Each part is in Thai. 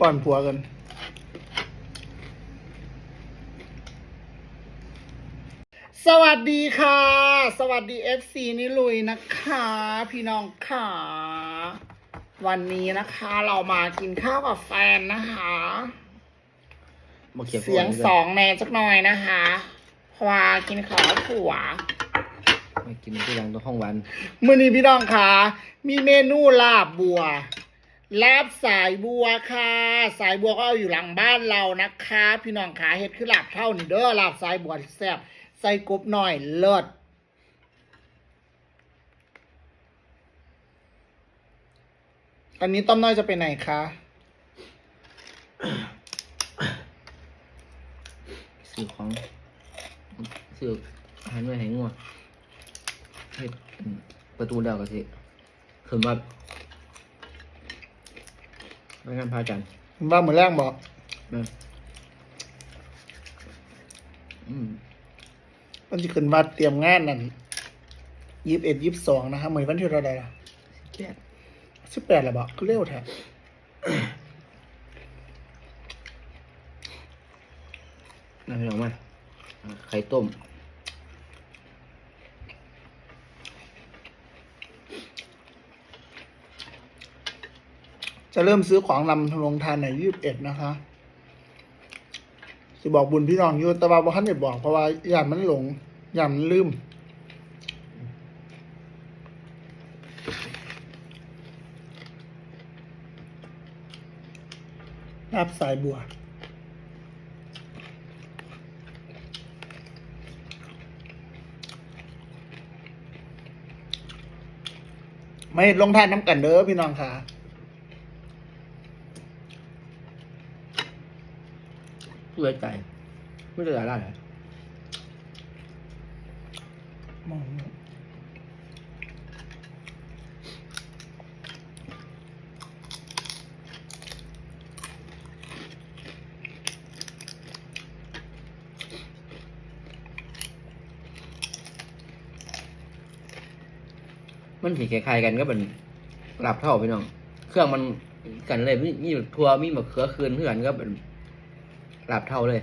ป้อนผัวกันสวัสดีค่ะ สวัสดี FC นิลุยนะคะ พี่น้องค่ะ วันนี้นะคะ เรามากินข้าวกับแฟนนะคะมาเขียนเสียงสองแน่จักหน่อยนะคะเพราะว่ากินข้าวกับผัวมากินที่ยังตัวห้องวัน มื่อนี้พี่น้องค่ะ มีเมนูลาบบัว ลาบสายบัวค่ะ สายบัวก็เอาอยู่หลังบ้านเรานะคะ พี่น้องขาเห็ดคือลาบเท่านี่เด้อลาบสายบัวแซ่บใส่กบหน่อยเลิศอันนี้ต้มน้อยจะไปไหนคะซื้อของซื้อหารมาให้งัวให้ประตูเดียวก็สิขึ้นว่า ไม่งั้นพระอาจารย์ว่าเหมือนแรกบอกนะอืมมันจะขึ้นวัดเตรียมงานนั่นยี่สิบเอ็ดยี่สิบสองนะคะเหมือนวันที่เราได้ละแก่สิบแปดละบอกก็เร็วแท้น่าพี่น้องมาไข่ต้ม จะเริ่มซื้อของนำลงทานในยี่สิบเอ็ดนะคะจะบอกบุญพี่น้องอยู่แต่ว่าบ่ทันได้บอกเพราะว่าย่านมันหลงย่านมันลืมลาบสายบัวไม่ลงทานน้ำกันเด้อพี่น้องค่ะ เพื่อใจ ไม่ได้ไรเลยมองมันสีคล้ายๆกันก็เป็นหลับเท่าพี่น้อง เครื่องมันกันเลยมีมีทัวมีมะเขือคืนเพื่อนก็เป็น หลับเท่าเลย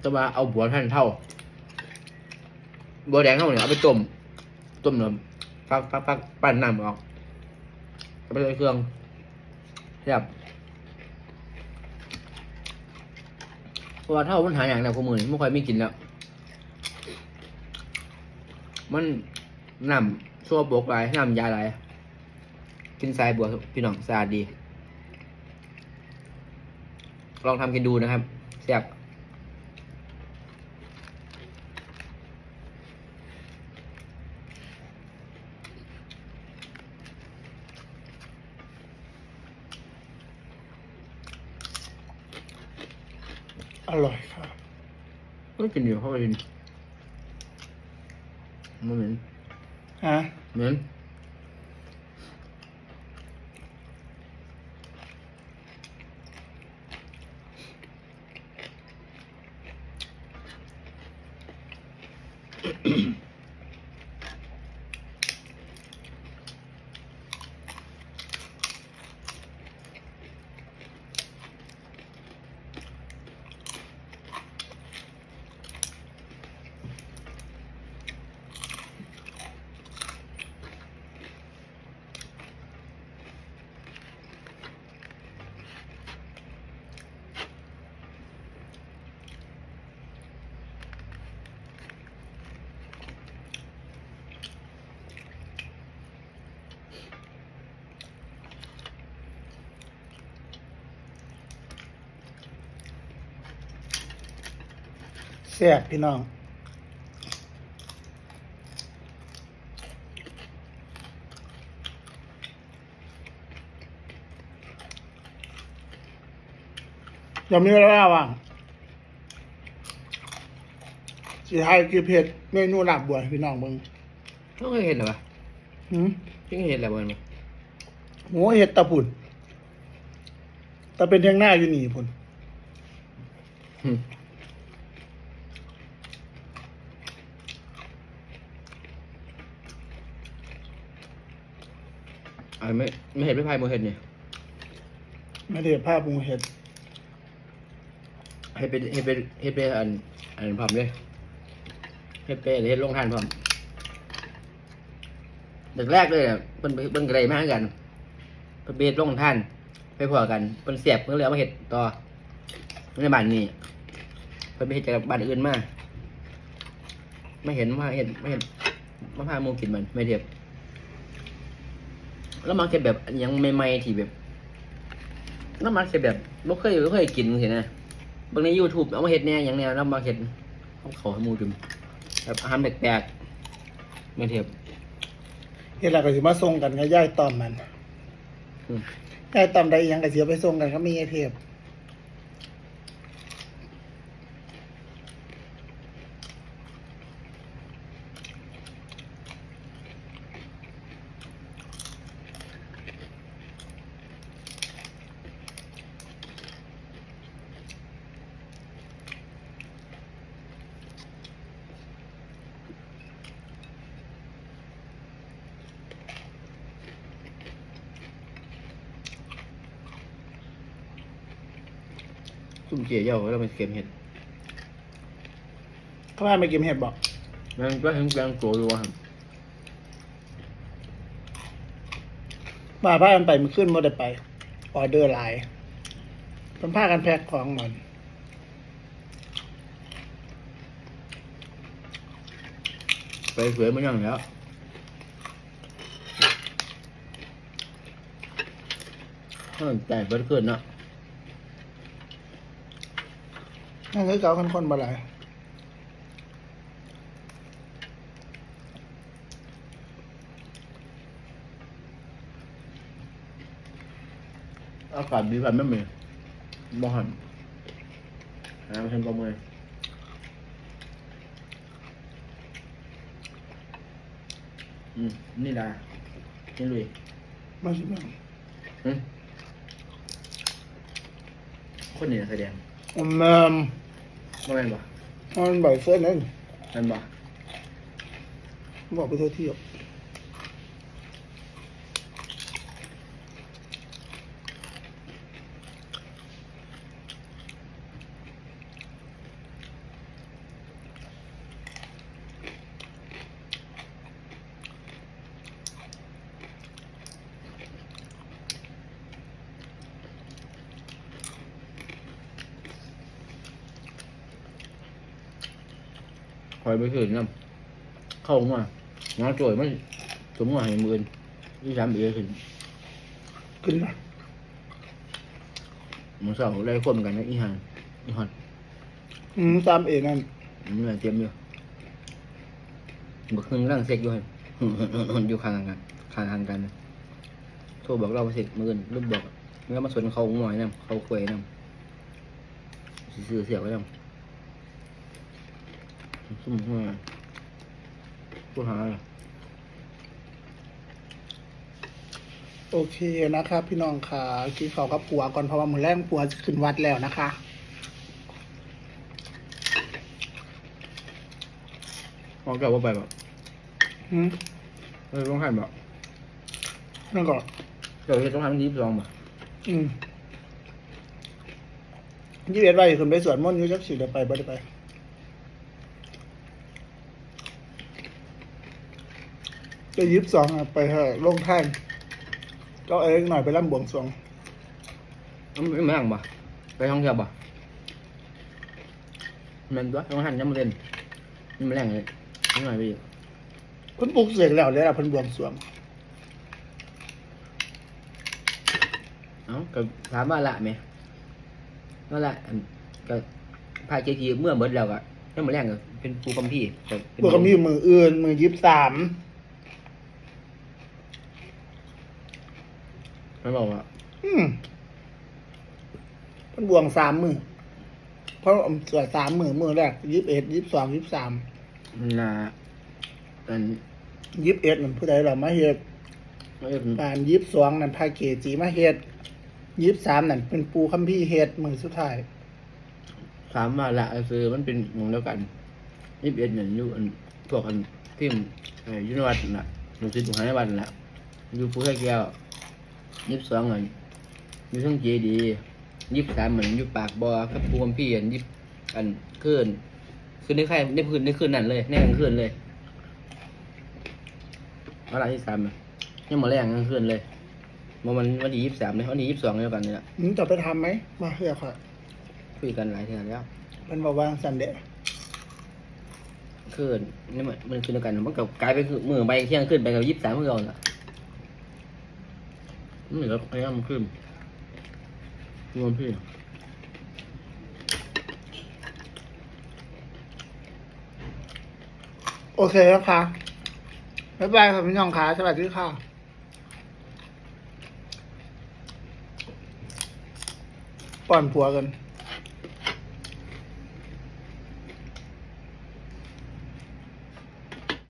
แต่ว่าเอาบัวท่านเท่า บัวแดงเท่าเนี่ยเอาไปต้ม ต้มเนื้อฟักฟักฟักปั้นน้ำออกเอาไปเลยเครื่องแซ่บเพราะว่าเท่ามันหาอย่างแล้วพวกมือนี่ไม่ค่อยมีกินแล้ว มันน้ำ ชั่วบกไรน้ำยาไรกินสายบัวพี่น้องสะอาดดี ลองทำกินดูนะครับแซ่บอร่อยค่ะก็กินอยู่เพราะว่ากินมันเหม็นฮะ เแซ่บพี่น้องยังมีเวลาว่างสิไทยคือเพจเมนูลาบบัวให้พี่น้องเบิ่งไม่เคยเห็นเหรอวะหืมไม่เคยเห็นอะไรบ้างไหมโหเห็ดตะพุ่นแต่เป็นเทียงหน้าอยู่นี่พุ่น อืม อ่าไม่ไม่เห็นไม่พายโมเห็ดเนี่ยไม่ได้ภาพมูเห็ดให้เป็นให้เป็นให้เป็นอันอันพร้อมเลยให้เป็นเฮ็ดลงทานพร้อมแรกแรกๆเลยอะเป็นเป็นกระไรมากกันเป็นเบ็ดลงทาน ไปพอกันเป็นเสียบเพิ่งเลยเอามาเห็ดต่อในบ้านนี่เพิ่นไปเห็ดจากบ้านอื่นมาไม่เห็นมาเห็นไม่เห็นมาพาโมกินมันไม่เทียบ แล้วมาเก็บแบบอันยังใหม่ๆที่แบบแล้วมาเก็บแบบไม่เคยไม่เคยกินเห็นนะบางใน YouTube เอามาเห็ดแหน่อย่างแนวแล้วมาเห็ดเขาเขาให้หมูจุมแบบอาหารแปลกๆไม่เทียบเฮ็ดแล้วก็สิมาส่งกันกับย่ายตอมมันอืม ย่ายตอมได้อีหยังก็สิเอาไปส่งกันก็มีไอเทป มเจียเย่าแล้วมันเค็มเห็ดเขาว่าไม่กินเห็ดบอกมันก็ทั้งแกงโกรัวครับมาพากันไปมันขึ้นบ่ได้ไป ออเดอร์หลายเพิ่นพากันแพ็คของหมดไปสวยมันยังแล้วถ้ามันแต่เบิดขึ้นเนาะ นั่นคือเก่าคนๆบ่หลายอากาศดีแบบไม่มีบ่หันหาไม่ทันประเมินอืมนี่ดานี่ลุยมาสิมาอืมคนนี้แสดงอืม แม่มบ่แม่นบ่มันบ่อยเฟิร์นนั่นแม่นบ่บอกไปเที่ยวเที่ยว คอยไปคืนน้ำเข้ามาน้องจ่วยมันสมมาให้มือนยี่สามเบียขึ้นขึ้นมามันเศร้าไล่ควบกันนะอีหันอีหันอืมตามเอนั่นมันเลยเตรียมอยู่บักหนึงร่างเซ็กอยู่ให้อยู่ข้างกันข้างทางกันโทรบอกเรามาเสร็จมือนรูปบอกเมื่อมาสวนเขาหน่อยน้ำเขาคุยน้ำสิซื้อเสียไว้น้ำ ซุ่มหัวผู้หาเหรอโอเคนะครับ พี่น้องค่ะกินข้าวกับปัวก่อนเพราะว่ามื้อแรกปัวจะขึ้นวัดแล้วนะคะมองเก่าว่าไปแบบอืมเออต้องหันแบบนั่นก็เดี๋ยวเฮ็ดต้องหันยี่สิบสองแบบอืมยี่สิบเอ็ดวันขึ้นไปสวนมนต์อยู่จักสิเดี๋ยวไปบ่ได้ไป จะยิบสองอะไปเถอะลงท่านก็เองหน่อยไปร่ำบวงสรวงมันไม่มาหลังบ่ไปท่องเที่ยวบ่มันตัวต้องหันยังมาเล่นมันไม่แรงเลยนิดหน่อยไปอีกเพิ่นปลุกเสกแล้วเลยล่ะเพิ่นบวงสรวงเอ้าก็ถามว่าละไหมว่าละอันก็พาเจทีเมื่อเบิดแล้วก็ยังมาแรงก็เป็นปูกัมพี่ก็เป็น พวกก็มีมืออื่นมือยิบสาม มันบอกว่า อืมเพิ่นบวงสามมือเพราะสวดสามมือมือแรกยิบเอ็ดยิบสองยิบสามนาอันยิบเอ็ดนั่นผู้ใดเรามาเฮ็ดเอ้ยการยิบสองนั่นพาเกจีมาเฮ็ดยิบสามนั่นเป็นปูคัมพี่เฮ็ดมือสุดท้ายถามว่าละคือมันเป็นหมองเดียวกันนี่เป็นอย่างอยู่อันพวกอันพิมพ์เอ่ออยุนวัดน่ะหนุ่มศิษย์หายวัดน่ะอยู่ผู้ให้แก้ว ยี่สิบสองอันอยู่ทั้งเจดียี่สิบสามเหมือนอยู่ปากบ่อกับพวมพี่อันยี่สิบอันคืนคืนในใครในคืนในคืนนั่นเลยในกลางคืนเลยเวลาที่สามอะยังมาแรงกลางคืนเลยมันมันวันที่ยี่สิบสามเลยวันที่ยี่สิบสองเดียวกันนี่แหละมึงจะไปทำไหมมาเพื่อค่ะคุยกันหลายเทื่อแล้ว มันบอกว่าสันเดะคืนนี่มันมันคืนเดียวกันมันกับกลายไปคือมือไปเที่ยงขึ้นไปกับยี่สิบสามเมื่อก่อนละ นี่เหลือพยายามขึ้นรวมพี่โอเคแล้วค่ะบ๊ายบายค่ะพี่น้องค่ะสวัสดีค่ะป้อนผัวกัน